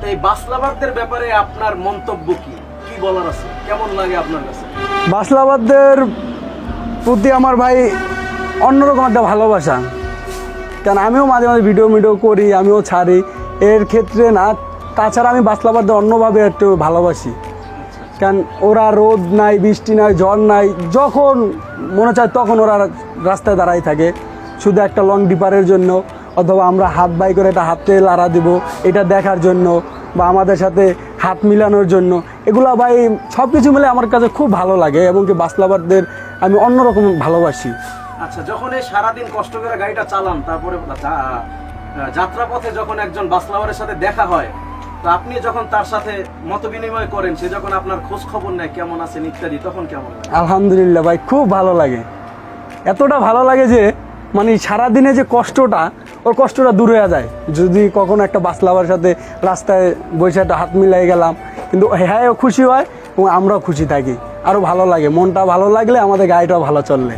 তো এই বাসলাবারদের ব্যাপারে আপনার মন্তব্য কি? কি বলার আছে? কেমন লাগে আপনার কাছে? প্রতি আমার ভাই অন্যরকম একটা ভালোবাসা। কারণ আমিও মাঝে মাঝে ভিডিও মিডিও করি, আমিও ছাড়ি। এর ক্ষেত্রে না, তাছাড়া আমি বাসলাবাদদের অন্যভাবে একটু ভালোবাসি। কারণ ওরা রোদ নাই, বৃষ্টি নাই, ঝড় নাই, যখন মনে চায় তখন ওরা রাস্তায় দাঁড়াই থাকে। শুধু একটা লং ডিপারের জন্য। অথবা আমরা হাত বাই করে একটা হাতে লাড়া দিব এটা দেখার জন্য বা আমাদের সাথে হাত মিলানোর জন্য। এগুলো ভাই সব কিছু মিলে আমার কাছে খুব ভালো লাগে এবং কি বাসলাবাদদের আমি অন্যরকম ভালোবাসি। আচ্ছা যখন এই সারাদিন কষ্ট করে গাড়িটা চালান তারপরে যা- যাত্রা পথে যখন একজন বাসলাবারের সাথে দেখা হয় তো আপনি যখন তার সাথে মত বিনিময় করেন সে যখন আপনার খোঁজ খবর নেয় কেমন আছেন ইত্যাদি তখন কেমন আলহামদুলিল্লাহ ভাই খুব ভালো লাগে। এতটা ভালো লাগে যে মানে সারাদিনে যে কষ্টটা ওর কষ্টটা দূর হয়ে যায়। যদি কখনো একটা বাসলাবার সাথে রাস্তায় বসে একটা হাত মিলাই গেলাম কিন্তু হ্যাঁ ও খুশি হয় এবং আমরাও খুশি থাকি। আরও ভালো লাগে মনটা ভালো লাগলে আমাদের গাড়িটাও ভালো চললে।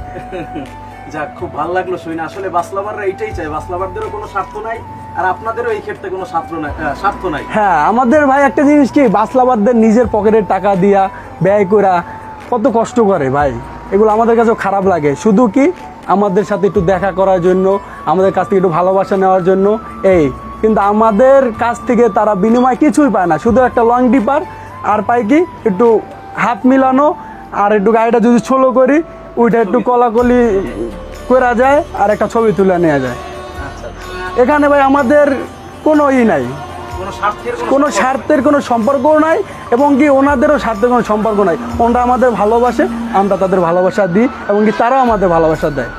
যাক খুব ভালো লাগল শুনে। আসলে বাসলাবাররা এইটাই চায় বাসলাবারদেরও কোনো স্বার্থ নাই আর আপনাদেরও এই ক্ষেত্রে কোনো স্বার্থ নাই স্বার্থ নাই। হ্যাঁ আমাদের ভাই একটা জিনিস কি বাসলাবাদদের নিজের পকেটের টাকা দিয়া ব্যয় করা কত কষ্ট করে ভাই। এগুলো আমাদের কাছেও খারাপ লাগে। শুধু কি আমাদের সাথে একটু দেখা করার জন্য আমাদের কাছ থেকে একটু ভালোবাসা নেওয়ার জন্য এই। কিন্তু আমাদের কাছ থেকে তারা বিনিময় কিছুই পায় না। শুধু একটা লং ডিপার আর পায় কি একটু হাত মিলানো আর একটু গাড়িটা যদি ছোলো করি ওইটা একটু কলাকলি করা যায় আর একটা ছবি তুলে নেওয়া যায়। আচ্ছা। এখানে ভাই আমাদের কোনো ই নাই। কোনো স্বার্থের কোনো সম্পর্ক সম্পর্কও নাই এবং কি ওনাদেরও স্বার্থের কোনো সম্পর্ক নাই। ওনারা আমাদের ভালোবাসে আমরা তাদের ভালোবাসা দিই এবং কি তারাও আমাদের ভালোবাসা দেয়।